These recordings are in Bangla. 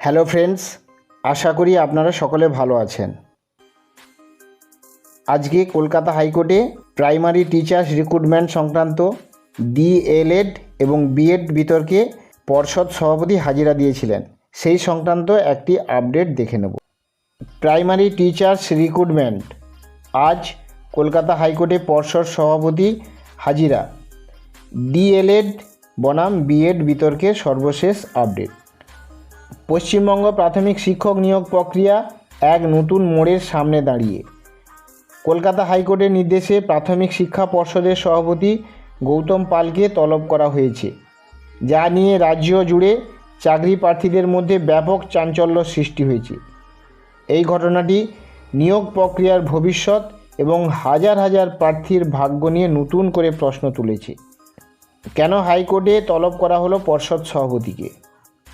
হ্যালো ফ্রেন্ডস, আশা করি আপনারা সকলে ভালো আছেন। আজকে কলকাতা হাইকোর্টে প্রাইমারি টিচার্স রিক্রুটমেন্ট সংক্রান্ত ডিএলএড এবং বিএড বিতর্কে পর্ষদ সভাপতি হাজিরা দিয়েছিলেন। সেই সংক্রান্ত একটি আপডেট দেখে নেব। প্রাইমারি টিচার্স রিক্রুটমেন্ট, আজ কলকাতা হাইকোর্টে পর্ষদ সভাপতি হাজিরা। ডিএলএড বনাম বিএড বিতর্কের সর্বশেষ আপডেট। পশ্চিমবঙ্গ প্রাথমিক শিক্ষক নিয়োগ প্রক্রিয়া এক নতুন মোড়ের সামনে দাঁড়িয়ে। কলকাতা হাইকোর্টের নির্দেশে প্রাথমিক শিক্ষা পর্ষদের সভাপতি গৌতম পালকে তলব করা হয়েছে, যা নিয়ে রাজ্য জুড়ে চাকরি প্রার্থীদের মধ্যে ব্যাপক চাঞ্চল্য সৃষ্টি হয়েছে। এই ঘটনাটি নিয়োগ প্রক্রিয়ার ভবিষ্যৎ এবং হাজার হাজার প্রার্থীর ভাগ্য নিয়ে নতুন করে প্রশ্ন তুলেছে। কেন হাইকোর্টে তলব করা হলো পর্ষদ সভাপতিকে?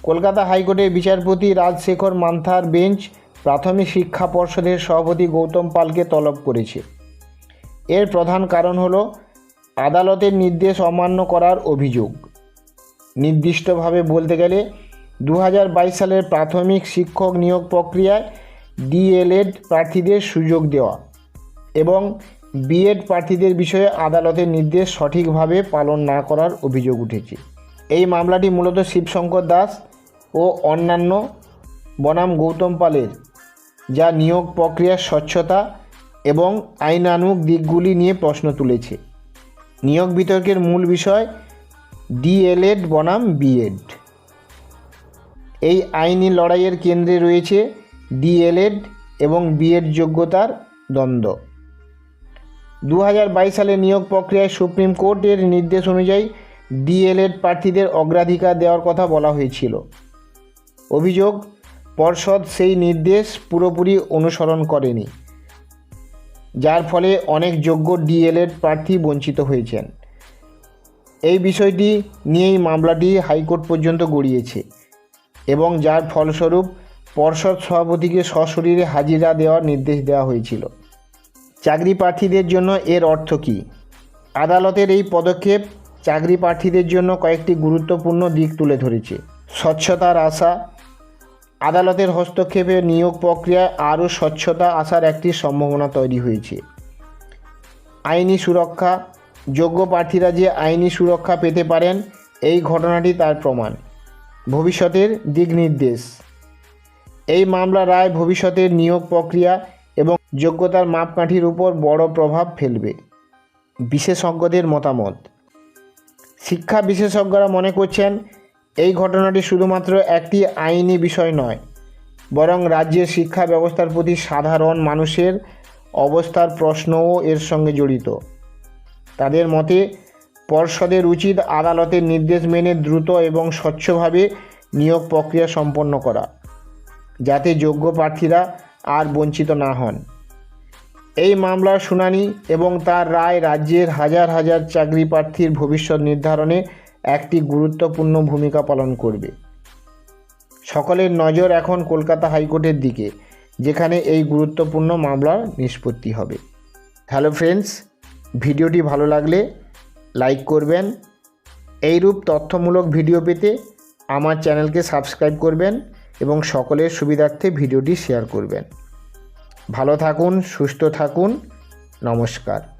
কলকাতা হাইকোর্টের বিচারপতি রাজশেখর মান্থার বেঞ্চ প্রাথমিক শিক্ষা পর্ষদের সভাপতি গৌতম পালকে তলব করেছে। এর প্রধান কারণ হলো আদালতের নির্দেশ অমান্য করার অভিযোগ। নির্দিষ্টভাবে বলতে গেলে দু হাজার বাইশ সালের প্রাথমিক শিক্ষক নিয়োগ প্রক্রিয়ায় ডিএলএড প্রার্থীদের সুযোগ দেওয়া এবং বিএড প্রার্থীদের বিষয়ে আদালতের নির্দেশ সঠিকভাবে পালন না করার অভিযোগ উঠেছে। এই মামলাটি মূলত শিবশঙ্কর দাস ও অন্যান্য বনাম গৌতম পালের, যা নিয়োগ প্রক্রিয়ার স্বচ্ছতা এবং আইনানুগ দিকগুলি নিয়ে প্রশ্ন তুলেছে। নিয়োগ বিতর্কের মূল বিষয় ডিএলএড বনাম বিএড। এই আইনি লড়াইয়ের কেন্দ্রে রয়েছে ডিএলএড এবং বিএড যোগ্যতার দ্বন্দ্ব। দু হাজার বাইশ সালে নিয়োগ প্রক্রিয়ায় সুপ্রিম কোর্টের নির্দেশ অনুযায়ী ডিএলএড প্রার্থীদের অগ্রাধিকার দেওয়ার কথা বলা হয়েছিল। অভিযোগ, পর্ষদ সেই নির্দেশ পুরোপুরি অনুসরণ করেনি, যার ফলে অনেক যোগ্য ডিএলএড প্রার্থী বঞ্চিত হয়েছেন। এই বিষয়টি নিয়েই মামলাটি হাইকোর্ট পর্যন্ত গড়িয়েছে এবং যার ফলস্বরূপ পর্ষদ সভাপতিকে সশরীরে হাজিরা দেওয়ার নির্দেশ দেওয়া হয়েছিল। চাকরি প্রার্থীদের জন্য এর অর্থ কী? আদালতের এই পদক্ষেপ চাকরি প্রার্থীদের জন্য কয়েকটি গুরুত্বপূর্ণ দিক তুলে ধরেছে। স্বচ্ছতার আশা আদালতের হস্তক্ষেপে নিয়োগ প্রক্রিয়ায় আরও স্বচ্ছতা আসার একটি সম্ভাবনা তৈরি হয়েছে। আইনি সুরক্ষা, যোগ্য প্রার্থীরা যে আইনি সুরক্ষা পেতে পারেন, এই ঘটনাটি তার প্রমাণ। ভবিষ্যতের দিক নির্দেশ। এই মামলা রায় ভবিষ্যতের নিয়োগ প্রক্রিয়া এবং যোগ্যতার মাপকাঠির উপর বড় প্রভাব ফেলবে, বিশেষজ্ঞদের মতামত। শিক্ষা বিশেষজ্ঞরা মনে করছেন এই ঘটনাটি শুধুমাত্র একটি আইনি বিষয় নয়, বরং রাজ্যের শিক্ষা ব্যবস্থার প্রতি সাধারণ মানুষের অবস্থার প্রশ্নও এর সঙ্গে জড়িত। তাদের মতে, পর্ষদের উচিত আদালতের নির্দেশ মেনে দ্রুত এবং স্বচ্ছভাবে নিয়োগ প্রক্রিয়া সম্পন্ন করা, যাতে যোগ্য প্রার্থীরা আর বঞ্চিত না হন। এই মামলার শুনানি এবং তার রায় রাজ্যের হাজার হাজার চাকরি প্রার্থীর ভবিষ্যৎ নির্ধারণে একটি গুরুত্বপূর্ণ ভূমিকা পালন করবে। সকলের নজর এখন কলকাতা হাইকোর্টের দিকে, যেখানে এই গুরুত্বপূর্ণ মামলার নিষ্পত্তি হবে। হ্যালো ফ্রেন্ডস, ভিডিওটি ভালো লাগলে লাইক করবেন। এইরূপ তথ্যমূলক ভিডিও পেতে আমার চ্যানেলকে সাবস্ক্রাইব করবেন এবং সকলের সুবিধার্থে ভিডিওটি শেয়ার করবেন। ভালো থাকুন, সুস্থ থাকুন। নমস্কার।